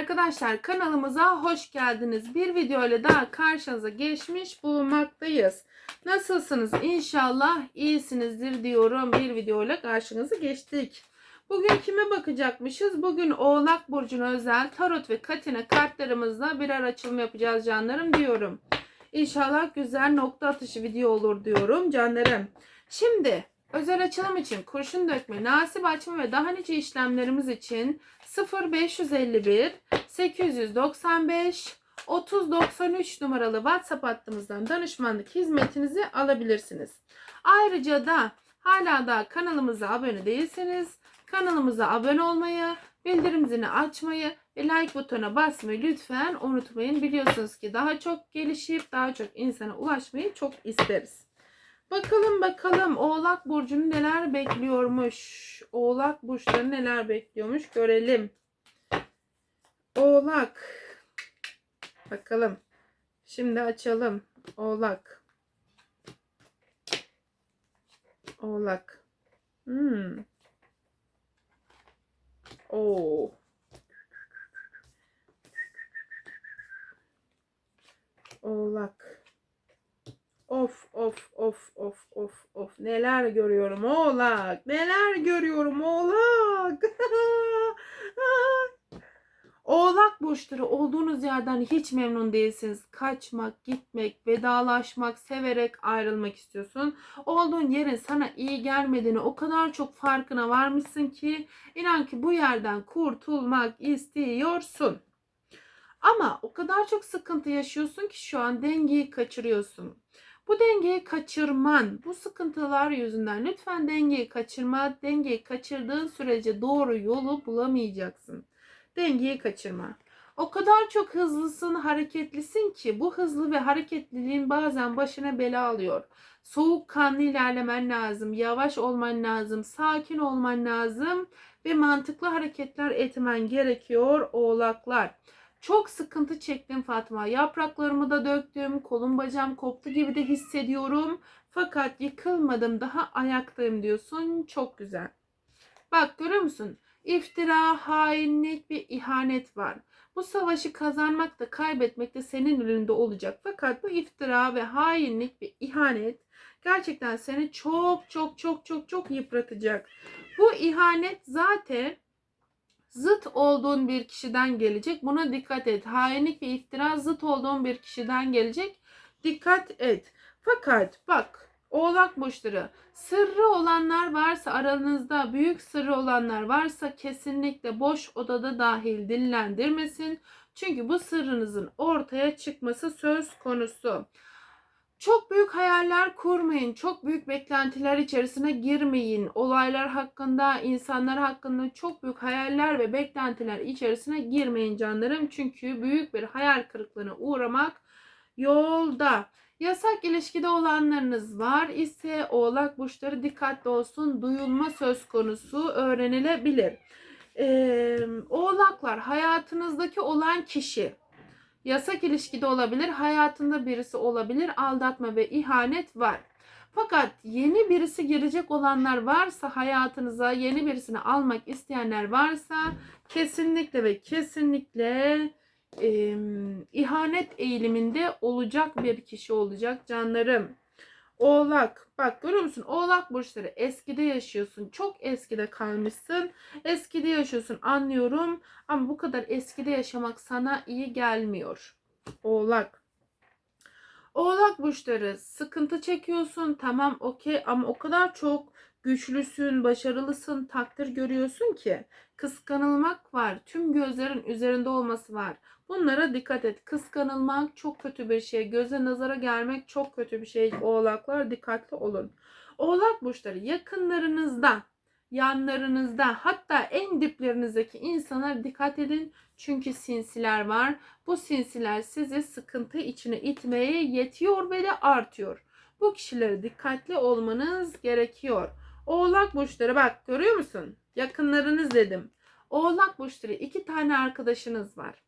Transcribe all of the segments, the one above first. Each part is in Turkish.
Arkadaşlar kanalımıza hoş geldiniz. Bir video ile daha karşınıza geçmiş bulunmaktayız. Nasılsınız? İnşallah iyisinizdir diyorum. Bir video ile karşınıza geçtik. Bugün kime bakacakmışız? Bugün Oğlak Burcu'na özel tarot ve katine kartlarımızla birer açılım yapacağız canlarım diyorum. İnşallah güzel nokta atışı video olur diyorum canlarım. Şimdi özel açılım için kurşun dökme, nasip açma ve daha nice işlemlerimiz için 0551 895 3093 numaralı WhatsApp hattımızdan danışmanlık hizmetinizi alabilirsiniz. Ayrıca da hala da kanalımıza abone değilseniz kanalımıza abone olmayı, bildirim zilini açmayı ve like butonuna basmayı lütfen unutmayın. Biliyorsunuz ki daha çok gelişip daha çok insana ulaşmayı çok isteriz. Bakalım bakalım Oğlak Burcu'nu neler bekliyormuş. Oğlak Burçları neler bekliyormuş görelim. Oğlak. Bakalım. Şimdi açalım. Oğlak. Oğlak. Hmm. Oo. Oğlak. Of of of of of of. Neler görüyorum oğlak neler görüyorum oğlak. Oğlak burçları olduğunuz yerden hiç memnun değilsiniz. Kaçmak gitmek vedalaşmak severek ayrılmak istiyorsun. Olduğun yerin sana iyi gelmediğini o kadar çok farkına varmışsın ki inan ki bu yerden kurtulmak istiyorsun. Ama o kadar çok sıkıntı yaşıyorsun ki şu an dengeyi kaçırıyorsun. Bu dengeyi kaçırman, bu sıkıntılar yüzünden lütfen dengeyi kaçırma. Dengeyi kaçırdığın sürece doğru yolu bulamayacaksın. Dengeyi kaçırma. O kadar çok hızlısın, hareketlisin ki bu hızlı ve hareketliliğin bazen başına bela alıyor. Soğukkanlı ilerlemen lazım, yavaş olman lazım, sakin olman lazım ve mantıklı hareketler etmen gerekiyor oğlaklar. Çok sıkıntı çektim Fatma. Yapraklarımı da döktüm. Kolum bacağım koptu gibi de hissediyorum. Fakat yıkılmadım. Daha ayaktayım diyorsun. Çok güzel. Bak görüyor musun? İftira, hainlik ve ihanet var. Bu savaşı kazanmak da kaybetmek de senin elinde olacak. Fakat bu iftira ve hainlik ve ihanet gerçekten seni çok çok çok çok çok yıpratacak. Bu ihanet zaten zıt olduğun bir kişiden gelecek. Buna dikkat et. Hainlik ve iftira zıt olduğun bir kişiden gelecek. Dikkat et. Fakat bak Oğlak burçları sırrı olanlar varsa aranızda büyük sırrı olanlar varsa kesinlikle boş odada dahil dillendirmesin. Çünkü bu sırrınızın ortaya çıkması söz konusu. Çok büyük hayaller kurmayın. Çok büyük beklentiler içerisine girmeyin. Olaylar hakkında, insanlar hakkında çok büyük hayaller ve beklentiler içerisine girmeyin canlarım. Çünkü büyük bir hayal kırıklığına uğramak yolda. Yasak ilişkide olanlarınız var ise oğlak burçları dikkatli olsun. Duyulma söz konusu öğrenilebilir. Ee, oğlaklar hayatınızdaki olan kişi Yasak ilişkide olabilir, hayatında birisi olabilir, aldatma ve ihanet var. Fakat yeni birisi girecek olanlar varsa hayatınıza yeni birisini almak isteyenler varsa kesinlikle ve kesinlikle e, ihanet eğiliminde olacak bir kişi olacak canlarım. Oğlak. Bak görüyor musun? Oğlak burçları eskide yaşıyorsun. Çok eskide kalmışsın. Eskide yaşıyorsun anlıyorum. Ama bu kadar eskide yaşamak sana iyi gelmiyor. Oğlak. Oğlak burçları sıkıntı çekiyorsun. Tamam okey ama o kadar çok güçlüsün, başarılısın, takdir görüyorsun ki kıskanılmak var. Tüm gözlerin üzerinde olması var. Bunlara dikkat et. Kıskanılmak çok kötü bir şey. Göze nazara gelmek çok kötü bir şey. Oğlaklar dikkatli olun. Oğlak burçları yakınlarınızda, yanlarınızda hatta en diplerinizdeki insanlara dikkat edin. Çünkü sinsiler var. Bu sinsiler sizi sıkıntı içine itmeye yetiyor ve de artıyor. Bu kişilere dikkatli olmanız gerekiyor. Oğlak burçları bak görüyor musun? Yakınlarınız dedim. Oğlak burçları iki tane arkadaşınız var.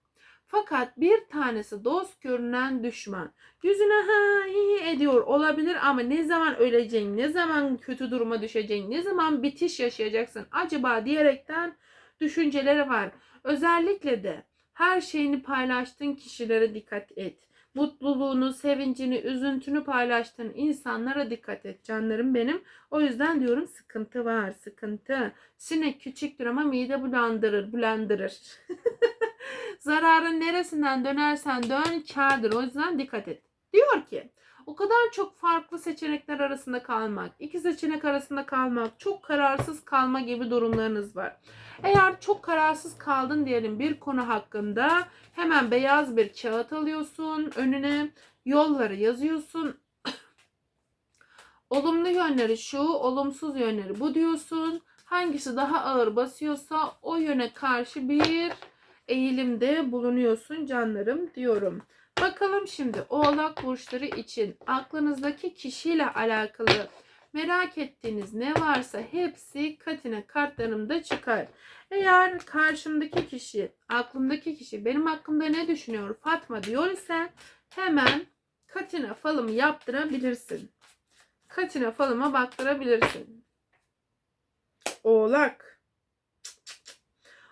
Fakat bir tanesi dost görünen düşman. Yüzüne ha iyi ediyor olabilir ama ne zaman öleceğin, ne zaman kötü duruma düşeceğin, ne zaman bitiş yaşayacaksın acaba diyerekten düşünceleri var. Özellikle de Her şeyini paylaştığın kişilere dikkat et. Mutluluğunu, sevincini, üzüntünü paylaştığın insanlara dikkat et canlarım benim. O yüzden diyorum sıkıntı var, sıkıntı. Sinek küçüktür ama mide bulandırır, bulandırır. Zararın neresinden dönersen dön kârdır. O yüzden dikkat et. Diyor ki o kadar çok farklı seçenekler arasında kalmak, iki seçenek arasında kalmak, çok kararsız kalma gibi durumlarınız var. Eğer çok kararsız kaldın diyelim bir konu hakkında hemen beyaz bir kağıt alıyorsun önüne yolları yazıyorsun. Olumlu yönleri şu, olumsuz yönleri bu diyorsun. Hangisi daha ağır basıyorsa o yöne karşı bir eğilimde bulunuyorsun canlarım diyorum. Bakalım şimdi Oğlak burçları için aklınızdaki kişiyle alakalı merak ettiğiniz ne varsa hepsi katine kartlarımda çıkar. Eğer karşımdaki kişi, aklımdaki kişi benim hakkımda ne düşünüyor Fatma diyor ise hemen katine falımı yaptırabilirsin. Katine falıma baktırabilirsin. Oğlak.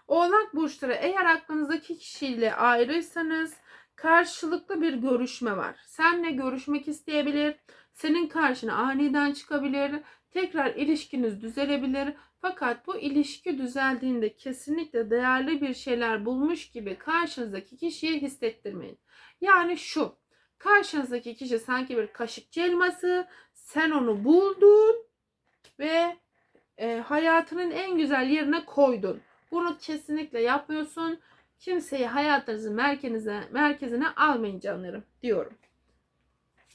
Oğlak burçları eğer aklınızdaki kişiyle ayrıysanız karşılıklı bir görüşme var. Seninle görüşmek isteyebilir. Senin karşına aniden çıkabilir. Tekrar ilişkiniz düzelebilir. Fakat bu ilişki düzeldiğinde kesinlikle değerli bir şeyler bulmuş gibi karşınızdaki kişiye hissettirmeyin. Yani şu. Karşınızdaki kişi sanki bir kaşıkçı elması. Sen onu buldun ve e, hayatının en güzel yerine koydun. Bunu kesinlikle yapmıyorsun. Kimseyi hayatınızın merkezine, merkezine almayın canlarım diyorum.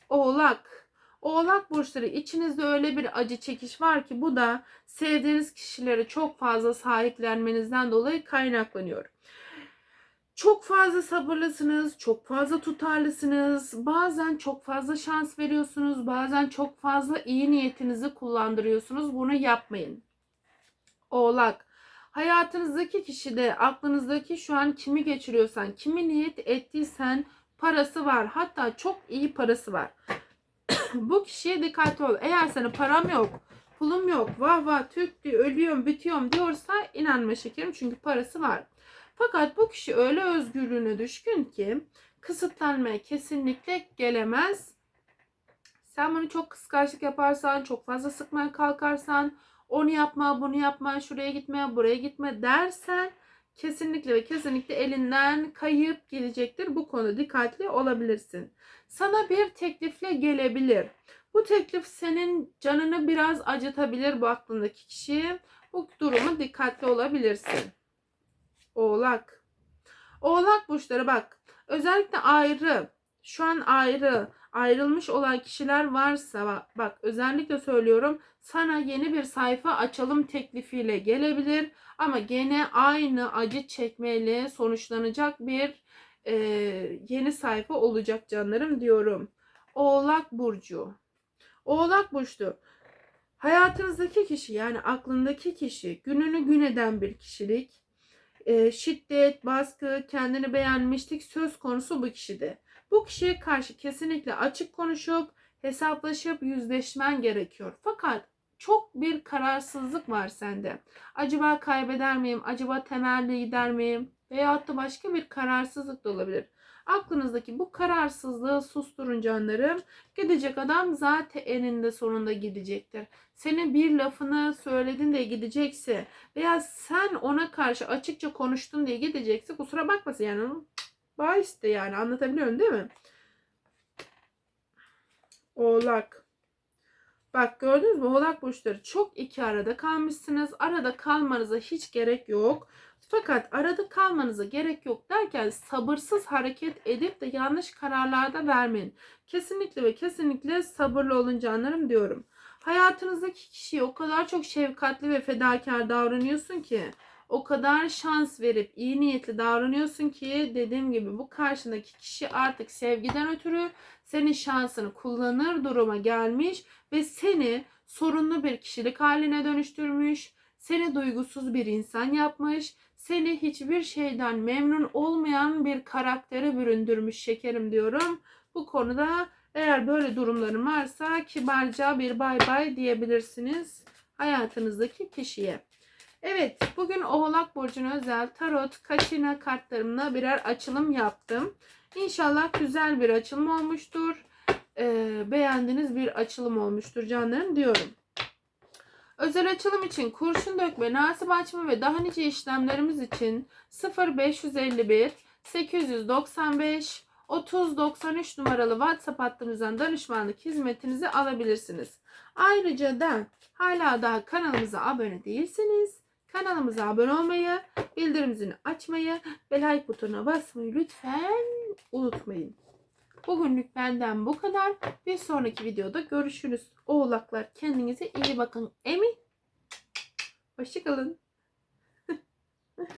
Oğlak. Oğlak burçları içinizde öyle bir acı çekiş var ki bu da sevdiğiniz kişilere çok fazla sahiplenmenizden dolayı kaynaklanıyor. Çok fazla sabırlısınız, çok fazla tutarlısınız. Bazen çok fazla şans veriyorsunuz, bazen çok fazla iyi niyetinizi kullandırıyorsunuz. Bunu yapmayın. Oğlak. Hayatınızdaki kişi de aklınızdaki şu an kimi geçiriyorsan, kimi niyet ettiysen parası var. Hatta çok iyi parası var. Bu kişiye dikkatli ol. Eğer senin param yok, pulum yok, vah vah Türk ölüyorum, bitiyorum diyorsa inanma şekerim çünkü parası var. Fakat bu kişi öyle özgürlüğüne düşkün ki kısıtlanmaya kesinlikle gelemez. Sen bunu çok kıskançlık yaparsan, çok fazla sıkmaya kalkarsan, onu yapma, bunu yapma, şuraya gitme, buraya gitme dersen kesinlikle ve kesinlikle elinden kayıp gelecektir. Bu konuda dikkatli olabilirsin. Sana bir teklifle gelebilir. Bu teklif senin canını biraz acıtabilir bu aklındaki kişi. Bu durumu dikkatli olabilirsin. Oğlak. Oğlak burçları bak. Özellikle ayrı, şu an ayrı, ayrılmış olan kişiler varsa bak özellikle söylüyorum sana yeni bir sayfa açalım teklifiyle gelebilir ama gene aynı acı çekmeyle sonuçlanacak bir e, yeni sayfa olacak canlarım diyorum. Oğlak burcu. Oğlak burcu. Hayatınızdaki kişi yani aklındaki kişi gününü gün eden bir kişilik. E, şiddet, baskı, kendini beğenmişlik söz konusu bu kişide. Bu kişiye karşı kesinlikle açık konuşup hesaplaşıp yüzleşmen gerekiyor. Fakat çok bir kararsızlık var sende. Acaba kaybeder miyim? Acaba temelli gider miyim? Veyahut da başka bir kararsızlık da olabilir. Aklınızdaki bu kararsızlığı susturun canlarım. Gidecek adam zaten eninde sonunda gidecektir. Senin bir lafını söyledin diye gidecekse veya sen ona karşı açıkça konuştun diye gidecekse kusura bakmasın yani bahis de yani anlatabiliyorum değil mi? Oğlak. Bak gördünüz mü oğlak burçları çok iki arada kalmışsınız. Arada kalmanıza hiç gerek yok. Fakat arada kalmanıza gerek yok derken sabırsız hareket edip de yanlış kararlarda vermeyin. Kesinlikle ve kesinlikle sabırlı olun canlarım diyorum. Hayatınızdaki kişiye o kadar çok şefkatli ve fedakar davranıyorsun ki o kadar şans verip iyi niyetli davranıyorsun ki dediğim gibi bu karşındaki kişi artık sevgiden ötürü senin şansını kullanır duruma gelmiş ve seni sorunlu bir kişilik haline dönüştürmüş. Seni duygusuz bir insan yapmış. Seni hiçbir şeyden memnun olmayan bir karaktere büründürmüş şekerim diyorum. Bu konuda eğer böyle durumların varsa kibarca bir bay bay diyebilirsiniz hayatınızdaki kişiye. Evet, bugün Oğlak Burcu'na özel tarot, kaçina kartlarımla birer açılım yaptım. İnşallah güzel bir açılım olmuştur. Ee, beğendiğiniz bir açılım olmuştur canlarım diyorum. Özel açılım için kurşun dökme, nasip açma ve daha nice işlemlerimiz için 0551 895 3093 numaralı WhatsApp hattımızdan danışmanlık hizmetinizi alabilirsiniz. Ayrıca da hala daha kanalımıza abone değilseniz kanalımıza abone olmayı, bildirim zilini açmayı ve like butonuna basmayı lütfen unutmayın. Bugünlük benden bu kadar. Bir sonraki videoda görüşürüz. Oğlaklar kendinize iyi bakın. Emi. Hoşçakalın.